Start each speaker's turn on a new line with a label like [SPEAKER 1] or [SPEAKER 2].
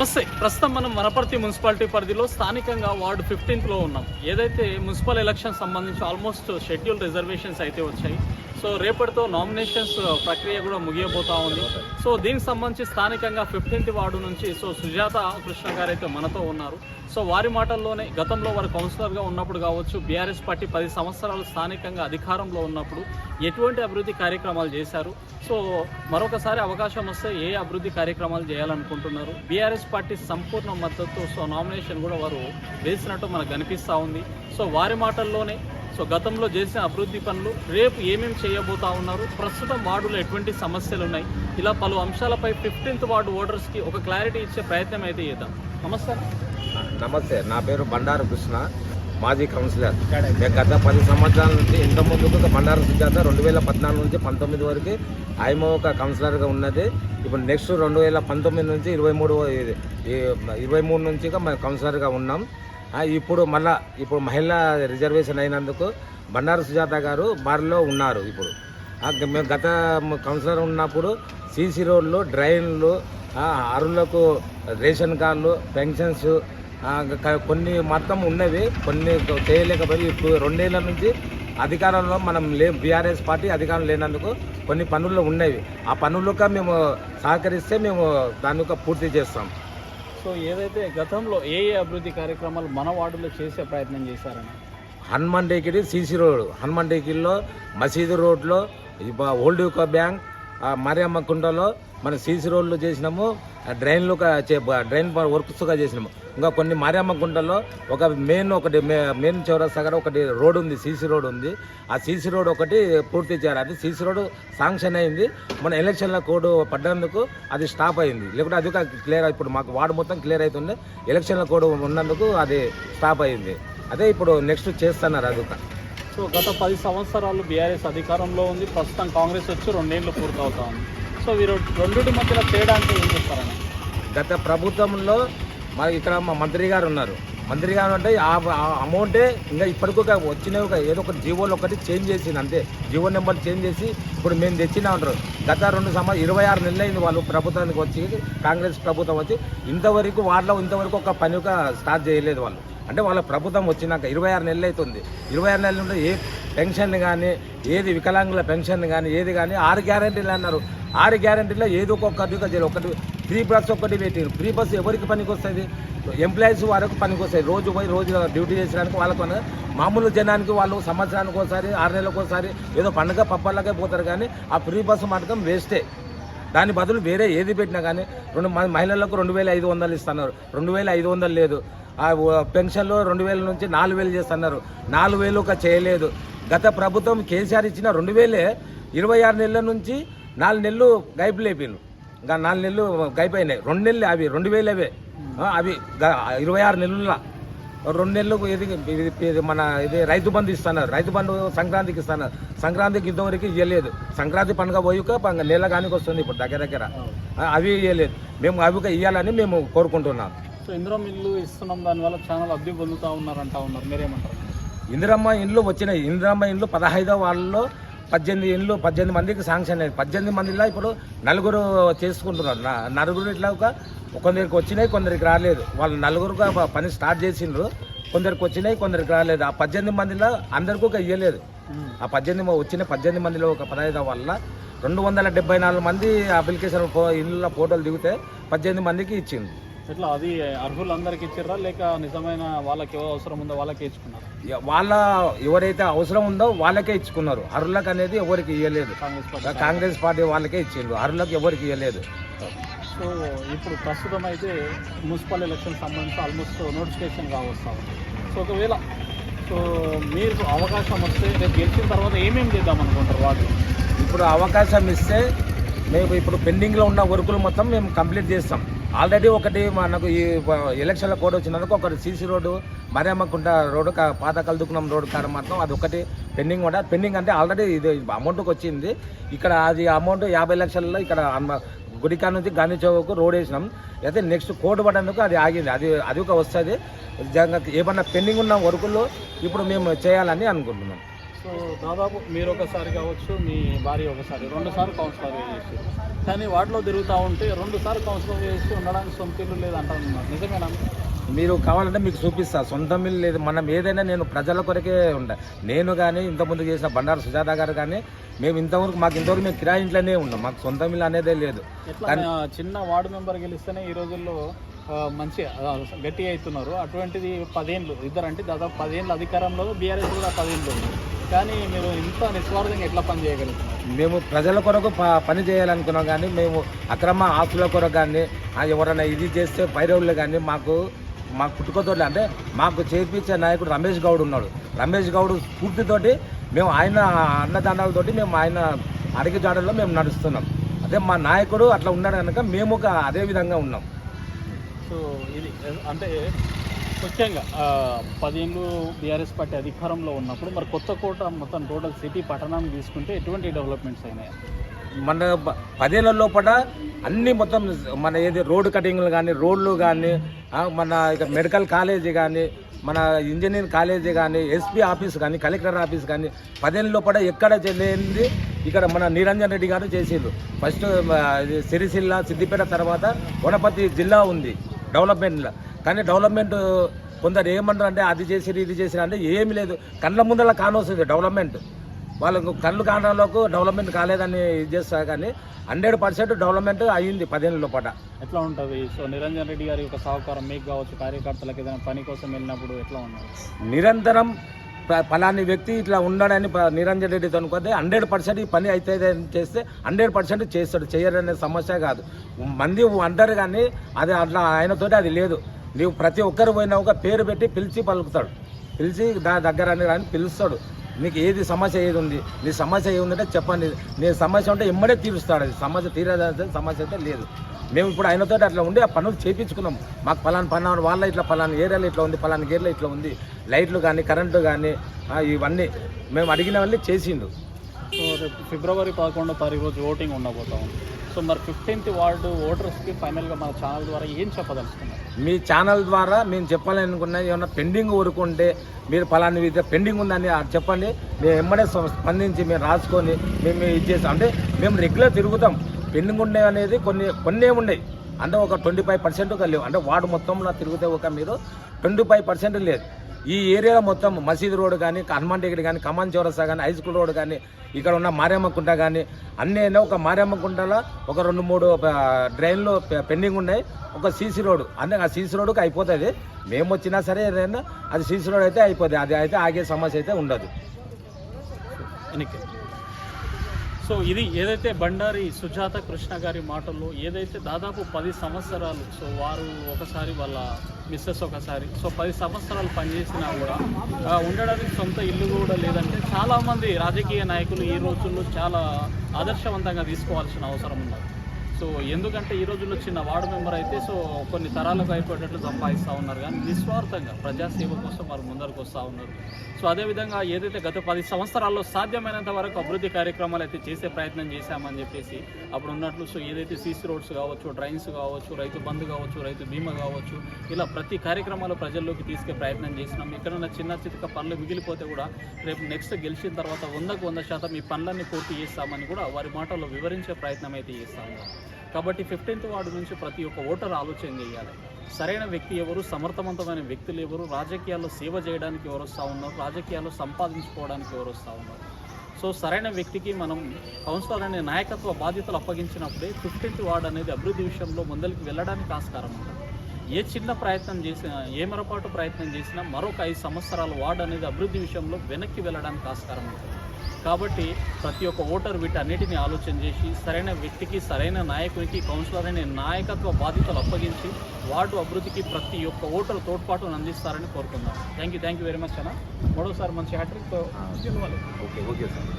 [SPEAKER 1] నమస్తే ప్రస్తుతం మనం వనపర్తి మున్సిపాలిటీ పరిధిలో స్థానికంగా వార్డు ఫిఫ్టీన్త్లో ఉన్నాం. ఏదైతే మున్సిపల్ ఎలక్షన్ సంబంధించి ఆల్మోస్ట్ షెడ్యూల్ రిజర్వేషన్స్ అయితే వచ్చాయి సో రేపటితో నామినేషన్స్ ప్రక్రియ కూడా ముగియబోతా ఉంది. సో దీనికి సంబంధించి స్థానికంగా ఫిఫ్టీన్త్ వార్డు నుంచి సో సుజాత కృష్ణ గారు అయితే మనతో ఉన్నారు. సో వారి మాటల్లోనే గతంలో వారు కౌన్సిలర్గా ఉన్నప్పుడు కావచ్చు బీఆర్ఎస్ పార్టీ పది సంవత్సరాలు స్థానికంగా అధికారంలో ఉన్నప్పుడు ఎటువంటి అభివృద్ధి కార్యక్రమాలు చేశారు? సో మరొకసారి అవకాశం వస్తే ఏ అభివృద్ధి కార్యక్రమాలు చేయాలనుకుంటున్నారు? బీఆర్ఎస్ పార్టీ సంపూర్ణ మద్దతు సో నామినేషన్ కూడా వారు వేసినట్టు మనకు కనిపిస్తూ ఉంది. సో వారి మాటల్లోనే సో గతంలో చేసిన అభివృద్ధి పనులు రేపు ఏమేమి చేయబోతా ఉన్నారు? ప్రస్తుతం వార్డులో ఎటువంటి సమస్యలు ఉన్నాయి ఇలా పలు అంశాలపై ఫిఫ్టీన్త్ వార్డు ఓటర్స్కి ఒక క్లారిటీ ఇచ్చే ప్రయత్నం అయితే చేద్దాం. నమస్తే
[SPEAKER 2] నమస్తే నా పేరు బండారు కృష్ణ మాజీ కౌన్సిలర్. నేను గత పది సంవత్సరాల నుంచి ఇంత ముందుకు బండారు సుజాత రెండు వేల పద్నాలుగు నుంచి పంతొమ్మిది వరకు ఆయమ ఒక కౌన్సిలర్గా ఉన్నది. ఇప్పుడు నెక్స్ట్ రెండు వేల పంతొమ్మిది నుంచి ఇరవై మూడు ఇరవై మూడు నుంచి మేము కౌన్సిలర్గా ఉన్నాం. ఇప్పుడు మళ్ళా ఇప్పుడు మహిళా రిజర్వేషన్ అయినందుకు బండారు సుజాత గారు బారిలో ఉన్నారు ఇప్పుడు. మేము గత కౌన్సిలర్ ఉన్నప్పుడు సీసీ రోడ్లు డ్రైన్లు అరులకు రేషన్ కార్డులు పెన్షన్స్ కొన్ని మొత్తం ఉన్నవి కొన్ని చేయలేకపోయి ఇప్పుడు రెండేళ్ళ నుంచి అధికారంలో మనం లే బీఆర్ఎస్ పార్టీ అధికారం లేనందుకు కొన్ని పనులు ఉన్నవి. ఆ పనులుగా మేము సహకరిస్తే మేము దాని పూర్తి చేస్తాం.
[SPEAKER 1] సో ఏదైతే గతంలో ఏ ఏ అభివృద్ధి కార్యక్రమాలు మన వార్డులో చేసే ప్రయత్నం చేశారని?
[SPEAKER 2] హనుమాన్ డేకిడి సీసీ రోడ్ హనుమాన్ డేకిల్లో మసీదు రోడ్లో ఓల్డ్ యూకో బ్యాంక్ మరియమ్మ కుండలో మన సీసీ రోడ్లు చేసినాము. డ్రైన్లు చే- డ్రైన్ వర్క్స్గా చేసినాము. ఇంకా కొన్ని మరియమ్మ గుంటల్లో ఒక మెయిన్ ఒకటి మెయిన్ చౌరస్తా దగ్గర ఒకటి రోడ్ ఉంది సీసీ రోడ్ ఉంది. ఆ సీసీ రోడ్ ఒకటి పూర్తి చేయాలి అది సీసీ రోడ్ శాంక్షన్ అయింది. మన ఎలక్షన్ల కోడ్ పడ్డందుకు అది స్టాప్ అయింది. లేకుంటే అది క్లియర్ ఇప్పుడు మాకు వార్డు మొత్తం క్లియర్ అవుతుంది ఎలక్షన్ల కోడ్ ఉన్నందుకు అది స్టాప్ అయింది. అదే ఇప్పుడు నెక్స్ట్ చేస్తున్నారు అదొక
[SPEAKER 1] సో గత పది సంవత్సరాలు బీఆర్ఎస్ అధికారంలో ఉంది. ప్రస్తుతం కాంగ్రెస్ వచ్చి రెండేళ్ళు పూర్తవుతా ఉంది. సో వీరు రెండింటి మధ్యలో తేడా అంటే ఏం చెప్తారని
[SPEAKER 2] గత ప్రభుత్వంలో మా ఇక్కడ మా మంత్రి గారు ఉన్నారు. మంత్రి గారు అంటే ఆ అమౌంటే ఇంకా ఇప్పటికీ ఒక వచ్చిన ఒక ఏదో ఒక జీవోలు ఒకటి చేంజ్ చేసింది అంతే. జీవో నెంబర్ చేంజ్ చేసి ఇప్పుడు మేము తెచ్చినా ఉంటారు. గత రెండు సంవత్సరం ఇరవై ఆరు నెలలు అయింది వాళ్ళు ప్రభుత్వానికి వచ్చి కాంగ్రెస్ ప్రభుత్వం వచ్చి ఇంతవరకు వాళ్ళలో ఇంతవరకు ఒక పని ఒక స్టార్ట్ చేయలేదు వాళ్ళు. అంటే వాళ్ళ ప్రభుత్వం వచ్చినాక ఇరవై ఆరు నెలలు అవుతుంది ఇరవై ఆరు నెలలు ఉంటే ఏ పెన్షన్ కానీ ఏది వికలాంగుల పెన్షన్ కానీ ఏది కానీ ఆరు గ్యారంటీలు అన్నారు. ఆరు గ్యారంటీలో ఏదో ఒక్కొక్కటి ఒకటి ఫ్రీ బస్ ఒక్కటి పెట్టారు. ఫ్రీ బస్ ఎవరికి పనికి వస్తుంది ఎంప్లాయీస్ వరకు పనికి వస్తాయి రోజు పోయి రోజు డ్యూటీ చేసడానికి వాళ్ళకు మామూలు జనానికి వాళ్ళు సంవత్సరానికి ఒకసారి ఆరు నెలలకు ఒకసారి ఏదో పండుగ పప్పలాగే పోతారు కానీ ఆ ఫ్రీ బస్సు మాత్రం వేస్టే. దాని బదులు వేరే ఏది పెట్టినా కానీ రెండు మ- మహిళలకు రెండు వేల ఐదు వందలు ఇస్తున్నారు. రెండు వేల ఐదు వందలు లేదు. ఆ పెన్షన్లో పెన్షన్లు రెండు వేల నుంచి నాలుగు వేలు చేస్తున్నారు. నాలుగు వేలు ఒక చేయలేదు. గత ప్రభుత్వం కేసీఆర్ ఇచ్చిన రెండు వేలే ఇరవై ఆరు నెలల నుంచి నాలుగు నెలలు గైపు లేపిండు ఇంకా నాలుగు నెలలు గైపోయినాయి రెండు నెలలు అవి రెండు వేలు అవే. అవి ఇరవై ఆరు నెలల రెండు నెలలకు ఇది మన ఇది రైతు బంధు ఇస్తున్నారు. రైతు బంధు సంక్రాంతికి ఇస్తున్నారు. సంక్రాంతికి ఇంతవరకు ఇవ్వలేదు సంక్రాంతి పండుగ పోయాక పంగ- నెల కానికి వస్తుంది ఇప్పుడు దగ్గర దగ్గర. అవి ఇవ్వలేదు మేము అవి ఇవ్వాలని మేము కోరుకుంటున్నాం.
[SPEAKER 1] సో ఇందులో ఇల్లు ఇస్తున్నాం దానివల్ల చాలా లబ్ధి పొందుతూ ఉన్నారు అంటా ఉన్నారు. మీరేమంటారు?
[SPEAKER 2] ఇందిరమ్మ ఇండ్లు వచ్చినాయి. ఇందిరమ్మ ఇండ్లు పదహైదో వాళ్ళలో పద్దెనిమిది ఇండ్లు పద్దెనిమిది మందికి శాంక్షన్ అయింది పద్దెనిమిది మందిలో ఇప్పుడు నలుగురు చేసుకుంటున్నారు. నలుగురు ఇట్లా ఒక కొందరికి వచ్చినాయి కొందరికి రాలేదు. వాళ్ళు నలుగురుగా పని స్టార్ట్ చేసిండ్రు కొందరికి వచ్చినాయి కొందరికి రాలేదు. ఆ పద్దెనిమిది మందిలో అందరికీ ఒక ఇవ్వలేదు ఆ పద్దెనిమిది వచ్చిన పద్దెనిమిది మందిలో ఒక పదహైదు వల్ల రెండు వందల డెబ్బై నాలుగు మంది అప్లికేషన్ ఫో ఇళ్ళ ఫోటోలు దిగితే పద్దెనిమిది మందికి ఇచ్చింది
[SPEAKER 1] ఎట్లా అది అర్హులందరికీ ఇచ్చిర్రా లేక నిజమైన వాళ్ళకి ఎవరు అవసరం ఉందో వాళ్ళకే ఇచ్చుకున్నారు?
[SPEAKER 2] వాళ్ళ ఎవరైతే అవసరం ఉందో వాళ్ళకే ఇచ్చుకున్నారు. అరులకు అనేది ఎవరికి ఇవ్వలేదు
[SPEAKER 1] కాంగ్రెస్ పార్టీ
[SPEAKER 2] కాంగ్రెస్ పార్టీ వాళ్ళకే ఇచ్చిండ్రు. అరులకు ఎవరికి ఇవ్వలేదు
[SPEAKER 1] సో ఇప్పుడు ప్రస్తుతం అయితే మున్సిపల్ ఎలక్షన్ సంబంధించి ఆల్మోస్ట్ నోటిఫికేషన్ కావస్తా ఉంది. సో ఒకవేళ సో మీరు అవకాశం వస్తే రేపు గెలిచిన తర్వాత ఏమేమి చేద్దాం అనుకుంటారు వాళ్ళు?
[SPEAKER 2] ఇప్పుడు అవకాశం ఇస్తే మేము ఇప్పుడు పెండింగ్లో ఉన్న వర్కులు మొత్తం మేము కంప్లీట్ చేస్తాం. ఆల్రెడీ ఒకటి మనకు ఈ ఎలక్షన్ల కోడ్ వచ్చినందుకు ఒకటి సీసీ రోడ్డు మరియమ్మకుంట రోడ్డు పాత కల్దుకునం రోడ్డు కాడ మాత్రం అది ఒకటి పెండింగ్ కూడా పెండింగ్ అంటే ఆల్రెడీ ఇది అమౌంట్కి వచ్చింది. ఇక్కడ అది అమౌంట్ యాభై లక్షల్లో ఇక్కడ గుడికా నుంచి గాంధీ చౌక్ రోడ్ వేసినాం. అయితే నెక్స్ట్ కోడ్ పడేందుకు అది ఆగింది. అది అది ఒక వస్తుంది. ఏమన్నా పెండింగ్ ఉన్న వరకుల్లో ఇప్పుడు మేము చేయాలని అనుకుంటున్నాం.
[SPEAKER 1] సో దాదాపు మీరు ఒకసారి కావచ్చు మీ భార్య ఒకసారి రెండు సార్లు కౌన్సిలర్ చేసి. కానీ వాటిలో తిరుగుతూ ఉంటే రెండు సార్లు కౌన్సిలర్ చేసి ఉండడానికి సొంత ఇల్లు లేదు అంటున్నారు నిజమేనా?
[SPEAKER 2] మీరు కావాలంటే మీకు చూపిస్తా. సొంతం ఇల్లు లేదు. మనం ఏదైనా నేను ప్రజల కొరకే ఉండ. నేను కానీ ఇంతకుముందు చేసిన బండారు సుజాత గారు కానీ మేము ఇంతవరకు మాకు ఇంతవరకు మేము కిరాయి ఇంట్లోనే ఉన్నాం. మాకు సొంతం ఇల్లు అనేదే లేదు.
[SPEAKER 1] ఆ, చిన్న వార్డు మెంబర్ గెలిస్తేనే ఈ రోజుల్లో మంచి గట్టి అవుతున్నారు అటువంటిది పదేళ్ళు ఇద్దరు అంటే దాదాపు పదేళ్ళు అధికారంలో బీఆర్ఎస్ కూడా పదేళ్ళు కానీ మీరు ఇంత నిస్వార్థంగా ఎట్లా పని చేయగలుగుతున్నారు?
[SPEAKER 2] మేము ప్రజల కొరకు పని చేయాలనుకున్నాం కానీ మేము అక్రమ ఆస్తుల కొరకు కానీ ఎవరైనా ఇది చేస్తే పైరవులు కానీ మాకు మాకు పుట్టుకతోటి అంటే మాకు చేర్పించే నాయకుడు రమేష్ గౌడ్ ఉన్నాడు. రమేష్ గౌడ్ స్ఫూర్తితోటి మేము ఆయన అన్నదానాలతోటి మేము ఆయన అడిగి జాడల్లో మేము నడుస్తున్నాం. అదే మా నాయకుడు అట్లా ఉన్నాడు కనుక మేము ఒక అదే విధంగా ఉన్నాం.
[SPEAKER 1] సో ఇది అంటే ముఖ్యంగా పదిహేను బీఆర్ఎస్ పార్టీ అధికారంలో ఉన్నప్పుడు మరి కొత్త కోట మొత్తం టోటల్ సిటీ పట్టణాన్ని తీసుకుంటే ఎటువంటి డెవలప్మెంట్స్ అయినాయి?
[SPEAKER 2] మన పదేళ్ళ లోపల అన్ని మొత్తం మన ఏది రోడ్డు కటింగ్లు కానీ రోడ్లు కానీ మన ఇక మెడికల్ కాలేజీ కానీ మన ఇంజనీరింగ్ కాలేజీ కానీ ఎస్పీ ఆఫీస్ కానీ కలెక్టర్ ఆఫీస్ కానీ పదేళ్ళ లోపల ఎక్కడ చెల్లింది ఇక్కడ మన నిరంజన్ రెడ్డి గారు చేసిండ్రు. ఫస్ట్ సిరిసిల్ల సిద్దిపేట తర్వాత వనపతి జిల్లా ఉంది డెవలప్మెంట్లో. కానీ డెవలప్మెంట్ కొందరు ఏమంటారు అంటే అది చేసిరు ఇది చేసిరు అంటే ఏమీ లేదు. కళ్ళ ముందర కానొస్తుంది డెవలప్మెంట్. వాళ్ళకు కళ్ళు కానలోకి డెవలప్మెంట్ కాలేదని ఇది చేస్తారు కానీ హండ్రెడ్ పర్సెంట్ డెవలప్మెంట్ అయ్యింది పదేళ్ళ లోపల.
[SPEAKER 1] ఎట్లా ఉంటుంది? సో నిరంజన్ రెడ్డి గారి యొక్క సహకారం మీకు కావచ్చు కార్యకర్తలకు ఏదైనా పని కోసం వెళ్ళినప్పుడు ఎట్లా ఉన్నారు
[SPEAKER 2] నిరంతరం పలాని వ్యక్తి ఇట్లా ఉన్నాడని ప- నిరంజన్ రెడ్డితో అనుకుంటే హండ్రెడ్ పర్సెంట్ ఈ పని అయితే చేస్తే హండ్రెడ్ పర్సెంట్ చేస్తాడు చేయరనే సమస్య కాదు. మంది అంటారు కానీ అది అట్లా ఆయనతోటి అది లేదు. నీవు ప్రతి ఒక్కరు పోయినా ఒక పేరు పెట్టి పిలిచి పలుకుతాడు. పిలిచి దా దగ్గర అని అని పిలుస్తాడు. నీకు ఏది సమస్య ఏది ఉంది? నీ సమస్య ఏది ఉందంటే చెప్పండి. నీ సమస్య ఉంటే ఇమ్మడే తీరుస్తాడు. అది సమస్య తీరదంటే సమస్య అయితే లేదు. మేము ఇప్పుడు ఆయనతో అట్లా ఉండి ఆ పనులు చేయించుకున్నాం మాకు పలానా పలానా వాళ్ళ ఇట్లా పలానా ఏరియాలో ఇట్లా ఉంది పలానా గేర్లో ఇట్లా ఉంది. లైట్లు కానీ కరెంటు కానీ ఇవన్నీ మేము అడిగినవన్నీ చేసిండు.
[SPEAKER 1] ఫిబ్రవరి పదకొండో తారీఖు రోజు ఓటింగ్ ఉండబోతా ఉంది. సో మరి ఫిఫ్టీన్త్ వార్డు ఓటర్స్కి ఫైనల్గా మన ఛానల్ ద్వారా ఏం చెప్పదలుచుకున్నారు?
[SPEAKER 2] మీ ఛానల్ ద్వారా మేము చెప్పాలనుకున్న ఏమన్నా పెండింగ్ ఊరుకుంటే మీరు ఫలాని విధంగా పెండింగ్ ఉందని చెప్పండి. మేము ఎమ్మడే స్పందించి మేము రాసుకొని మేము ఇది చేస్తాం. అంటే మేము రెగ్యులర్ తిరుగుతాం. పెండింగ్ ఉండే అనేది కొన్ని కొన్ని ఉన్నాయి అంటే ఒక ట్వంటీ ఫైవ్ పర్సెంట్ లేవు. అంటే వార్డు మొత్తంలో తిరిగితే ఒక మీరు ట్వంటీ ఫైవ్ పర్సెంట్ లేదు. ఈ ఏరియాలో మొత్తం మసీద్ రోడ్ కానీ హనుమాన్ టికెట్ కానీ కమాన్ చౌరస్తా కానీ హై స్కూల్ రోడ్ కానీ ఇక్కడ ఉన్న మారేమ్మ కుంట కానీ అన్నీ ఒక మారేమ్మ కుంటలో ఒక రెండు మూడు డ్రైన్లు పె- పెండింగ్ ఉన్నాయి. ఒక సీసీ రోడ్ అంటే ఆ సీసీ రోడ్కి అయిపోతుంది. మేము వచ్చినా సరే ఏదైనా అది సీసీ రోడ్ అయితే అయిపోతుంది. అది అయితే ఆగే సమస్య అయితే ఉండదు.
[SPEAKER 1] ఎన్నిక? సో ఇది ఏదైతే బండారి సుజాత కృష్ణ గారి మాటల్లో ఏదైతే దాదాపు పది సంవత్సరాలు సో వారు ఒకసారి వాళ్ళ మిస్సెస్ ఒకసారి సో పది సంవత్సరాలు పనిచేసినా కూడా ఉండడానికి సొంత ఇల్లు కూడా లేదంటే చాలామంది రాజకీయ నాయకులు ఈ రోజుల్లో చాలా ఆదర్శవంతంగా తీసుకోవాల్సిన అవసరం ఉన్నది. సో ఎందుకంటే ఈ రోజుల్లో చిన్న వార్డు మెంబర్ అయితే సో కొన్ని తరాలకు అయిపోయేటట్లు సంపాదిస్తూ ఉన్నారు. కానీ నిస్వార్థంగా ప్రజాసేవ కోసం వారు ముందరకు వస్తూ ఉన్నారు. సో అదేవిధంగా ఏదైతే గత పది సంవత్సరాల్లో సాధ్యమైనంత వరకు అభివృద్ధి కార్యక్రమాలు అయితే చేసే ప్రయత్నం చేశామని చెప్పేసి అప్పుడు ఉన్నట్లు సో ఏదైతే సీసీ రోడ్స్ కావచ్చు డ్రైన్స్ కావచ్చు రైతు బంధు కావచ్చు రైతు బీమా కావచ్చు ఇలా ప్రతి కార్యక్రమాలు ప్రజల్లోకి తీసుకే ప్రయత్నం చేసినాం. ఎక్కడైనా చిన్న చితక పనులు మిగిలిపోతే కూడా రేపు నెక్స్ట్ గెలిచిన తర్వాత వందకు వంద శాతం ఈ పనులన్నీ పూర్తి చేస్తామని కూడా వారి మాటల్లో వివరించే ప్రయత్నం అయితే చేస్తా కాబట్టి ఫిఫ్టీన్త్ వార్డు నుంచి ప్రతి ఒక్క ఓటర్ ఆలోచన చేయాలి. సరైన వ్యక్తి ఎవరు? సమర్థవంతమైన వ్యక్తులు ఎవరు? రాజకీయాల్లో సేవ చేయడానికి ఎవరు వస్తూ ఉన్నారు? రాజకీయాల్లో సంపాదించుకోవడానికి ఎవరు వస్తూ ఉన్నారు? సో సరైన వ్యక్తికి మనం కౌన్సిలర్ అనే నాయకత్వ బాధ్యతలు అప్పగించినప్పుడే ఫిఫ్టీన్త్ వార్డ్ అనేది అభివృద్ధి విషయంలో ముందరికి వెళ్ళడానికి ఆస్కారం ఉంటుంది. ఏ చిన్న ప్రయత్నం చేసినా ఏ మరపాటు ప్రయత్నం చేసినా మరొక ఐదు సంవత్సరాల వార్డు అనేది అభివృద్ధి విషయంలో వెనక్కి వెళ్ళడానికి ఆస్కారం ఉంటుంది. కాబట్టి ప్రతి ఒక్క ఓటర్ వీటన్నిటిని ఆలోచన చేసి సరైన వ్యక్తికి సరైన నాయకునికి కౌన్సిలర్ అనే నాయకత్వ బాధ్యతలు అప్పగించి వార్డు అభివృద్ధికి ప్రతి ఒక్క ఓటరు తోడ్పాటును అందిస్తారని కోరుకుందాం. Thank you thank you very much అన్న. మూడోసారి మంచి హ్యాట్రిక్ గెలవాలి
[SPEAKER 2] ఓకే ఓకే సార్.